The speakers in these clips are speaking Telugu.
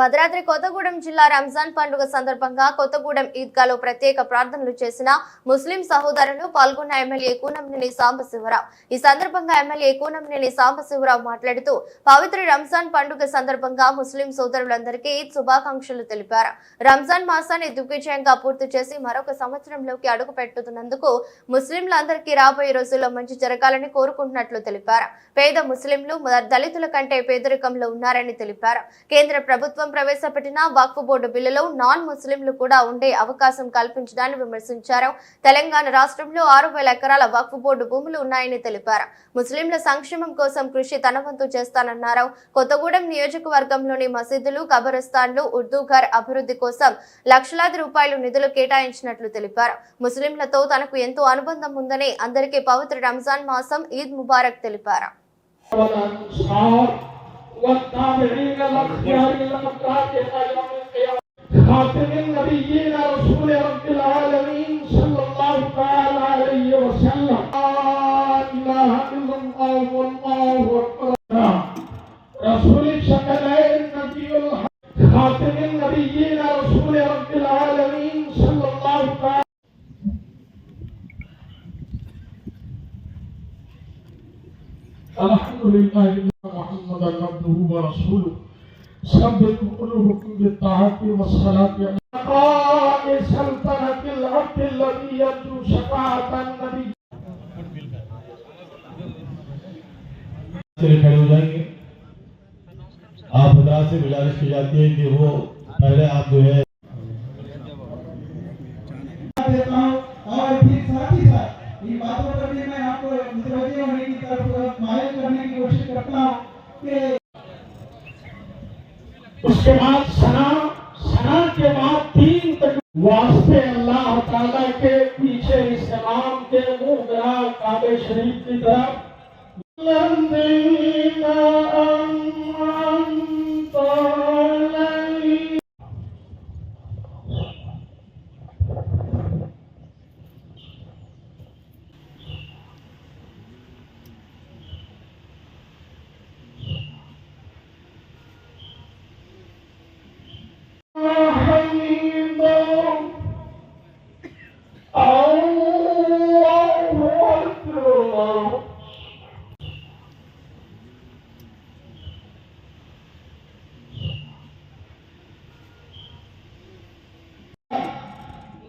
భద్రాద్రి కొత్తగూడెం జిల్లా రంజాన్ పండుగ సందర్భంగా కొత్తగూడెం ఈద్గాలో ప్రత్యేక ప్రార్థనలు చేసిన ముస్లిం సహోదరులు పాల్గొన్న ఎమ్మెల్యే కూనంనేని సాంబశివరావు. ఈ సందర్భంగా ఎమ్మెల్యే కూనంనేని సాంబశివరావు మాట్లాడుతూ పవిత్ర రంజాన్ పండుగ సందర్భంగా ముస్లిం సోదరులందరికీ ఈద్ శుభాకాంక్షలు తెలిపారు. రంజాన్ మాసాన్ని దిగ్విజయంగా పూర్తి చేసి మరొక సంవత్సరంలోకి అడుగు పెట్టుతున్నందుకు ముస్లింలందరికీ రాబోయే రోజుల్లో మంచి జరగాలని కోరుకుంటున్నట్లు తెలిపారు. పేద ముస్లింలు దళితుల కంటే పేదరికంలో ఉన్నారని తెలిపారు. కేంద్ర ప్రభుత్వం ప్రవేశపెట్టిన వక్ఫ్ బోర్డు బిల్లులో నాన్ ముస్లింలు కూడా ఉండే అవకాశం కల్పించడాన్ని విమర్శించారు. తెలంగాణ రాష్ట్రంలో ఆరు వేల ఎకరాల వక్ఫ్ బోర్డు భూములు ఉన్నాయని తెలిపారు. ముస్లింల సంక్షేమం కోసం కృషి తనవంతు చేస్తానన్నారు. కొత్తగూడెం నియోజకవర్గంలోని మసీదులు కబరస్థాన్లు ఉర్దూ ఘర్ అభివృద్ధి కోసం లక్షలాది రూపాయలు నిధులు కేటాయించినట్లు తెలిపారు. ముస్లింలతో తనకు ఎంతో అనుబంధం ఉందని అందరికీ పవిత్ర రంజాన్ మాసం ఈద్ ముబారక్ తెలిపారు. المقرات إلى يوم القيامة خاتم النبيين رسول رب العالمين صلى الله تعالى عليه وسلم. لا إله إلا الله والله أكبر. رسول الشكلين النبي الحق. خاتم النبيين رسول رب العالمين صلى الله تعالى. الحمد لله ان محمدا عبده ورسوله. ثبت قلوبكم بالطاعة والصلاة أقام سلطنة العبد الذي شفاعت النبی النبي کھڑے ہو جائیں گے۔ آپ خدا سے گزارش کی جاتی ہے کہ وہ پہلے آپ جو ہے۔ اور پھر ساتھ باتوں پر بھی میں آپ کو متوجہ ہونے کی طرف مائل کرنے کی کوشش کرتا ہوں کہ اس کے بعد سنا سنا کے بعد تین تک واسطے اللہ تعالیٰ کے پیچھے اسلام کے منہ میرا کعبے شریف کی طرف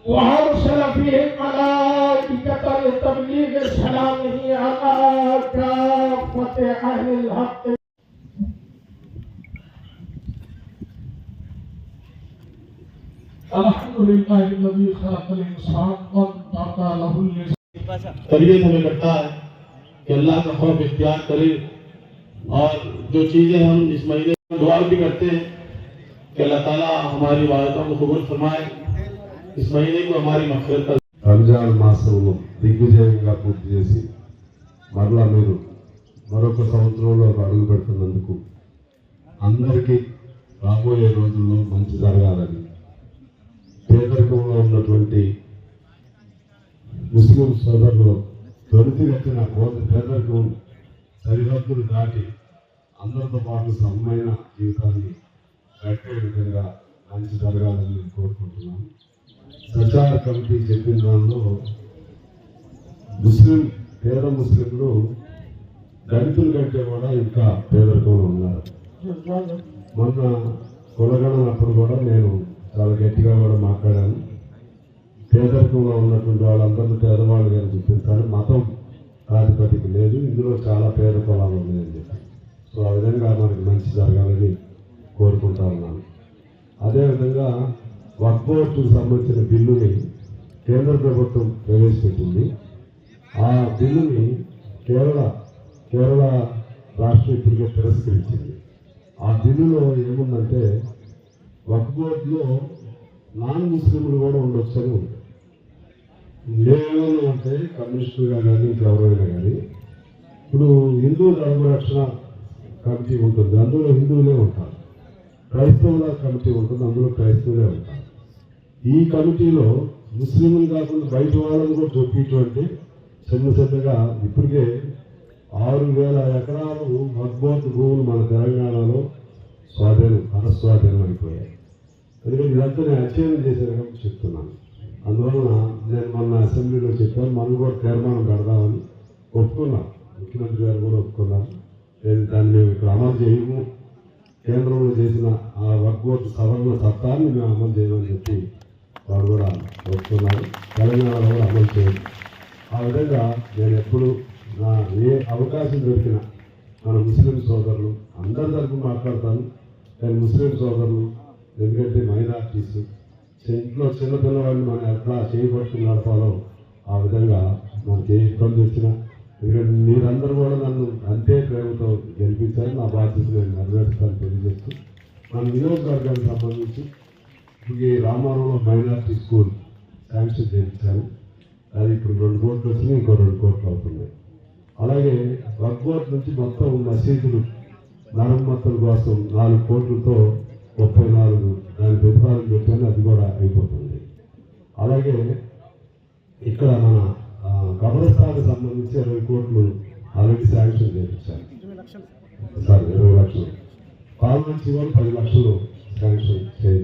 وأرسل فيه ملائكة لتبليغ سلامه على كافة أهل الحق الحمد لله الذي خلق الإنسان وانتقى ہمیں لگتا ہے کہ اللہ کا خوف اختیار کرے اور جو چیزیں ہم اس مہینے دعا بھی کرتے ہیں کہ اللہ تعالیٰ ہماری عبادتوں کو قبول فرمائے इस महीने को हमारी मफरत का రంజాన్ మాసంలో దిగ్విజయంగా పూర్తి చేసి మరలా మీరు మరొక సంవత్సరంలో అడుగు పెడుతున్నందుకు అందరికీ రాబోయే రోజుల్లో మంచి జరగాలని పేదరికంలో ఉన్నటువంటి ముస్లిం సోదరులు త్వరితగతిన కోత పేదరికం సరిహద్దులు దాటి అందరితో పాటు సమమైన జీవితాన్ని గడిపే విధంగా మంచి జరగాలని నేను కోరుకుంటున్నాను ప్రచార కమిటీ చెప్పిన దానిలో ముస్లిం పేద ముస్లింలు దళితుల కంటే కూడా ఇంకా పేదరికంలో ఉన్నారు. మొన్న కులగణం అప్పుడు కూడా నేను చాలా గట్టిగా కూడా మాట్లాడాను. పేదరికంలో ఉన్నటువంటి వాళ్ళందరూ పేదవాళ్ళు కానీ చెప్పింది కానీ మతం ప్రాతిపదిక లేదు. ఇందులో చాలా పేద కులాలు ఉన్నాయని చెప్పి. సో ఆ విధంగా మనకి మంచి జరగాలని కోరుకుంటా ఉన్నాను. అదేవిధంగా వక్ఫ్ సంబంధించిన బిల్లుని కేంద్ర ప్రభుత్వం ప్రవేశపెట్టింది. ఆ బిల్లుని కేరళ కేరళ రాష్ట్రం ఇప్పటికే తిరస్కరించింది. ఆ బిల్లులో ఏముందంటే వక్ఫ్ నాన్ ముస్లింలు కూడా ఉండొచ్చని ఉంది. ఏమైనా అంటే కమ్యూనిస్టులుగా కానీ ఇంకెవరైనా కానీ ఇప్పుడు హిందూ ధర్మరక్షణ కమిటీ ఉంటుంది. అందులో హిందువులే ఉంటారు. క్రైస్తవుల కమిటీ ఉంటుంది. అందులో క్రైస్తవులే ఉంటారు. ఈ కమిటీలో ముస్లింలు కాకుండా బయట వాళ్ళని కూడా చొప్పించమంటే చిన్న చిన్నగా ఇప్పటికే ఆరు వేల ఎకరాలు మగ్బోత్ భూములు మన తెలంగాణలో స్వాధీనం అరస్వాధీనం అయిపోయాయి. ఎందుకంటే ఇదంతా నేను అధ్యయనం చేశాను కాబట్టి చెప్తున్నాను. అందువలన నేను మొన్న అసెంబ్లీలో చెప్పాను మనం కూడా తీర్మానం పెడదామని ఒప్పుకున్నాం. ముఖ్యమంత్రి గారు కూడా ఒప్పుకున్నారు. నేను దాన్ని మేము ఇక్కడ అమలు చేయము. కేంద్రంలో చేసిన ఆ వర్కౌట్ సవరణ చట్టాన్ని మేము అమలు చేయమని చెప్పి ఒప్పుకున్నారు తెలంగాణలో కూడా అమలు చేయండి. ఆ విధంగా నేను ఎప్పుడు నా ఏ అవకాశం దొరికినా మన ముస్లిం సోదరులు అందరి తరఫు మాట్లాడతాను. కానీ ముస్లిం సోదరులు ఎందుకంటే మైనార్టీస్ ఇంట్లో చిన్నపిల్లవాడిని మనం ఎట్లా చేయబడుతున్న నడపాలో ఆ విధంగా మనకి ఏ ఇబ్బంది వచ్చినా ఎందుకంటే మీరందరూ కూడా నన్ను అంతే ప్రేమతో గెలిపించారు నా బాధ్యత నేను నెరవేర్చుతాను తెలియజేస్తూ మన నియోజకవర్గానికి సంబంధించి ఈ రామారంలో మైనార్టీ స్కూల్ శాంక్షన్ చేయించాను అది ఇప్పుడు రెండు కోట్లు వచ్చినాయి ఇంకో రెండు కోట్లు అవుతున్నాయి. అలాగే వక్బోర్డ్ నుంచి మొత్తం మసీదులు మరమ్మతుల కోసం నాలుగు కోట్లతో ముప్పై నాలుగు దాని ప్రతిపాదన పెట్టాను అది కూడా అయిపోతుంది. అలాగే ఇక్కడ మన కబరస్థానికి సంబంధించి ఇరవై కోట్లు ఆల్రెడీ శాంక్షన్ చేయించాను సార్ ఇరవై లక్షలు. పాలన కూడా పది లక్షలు శాంక్షన్ చేయించాను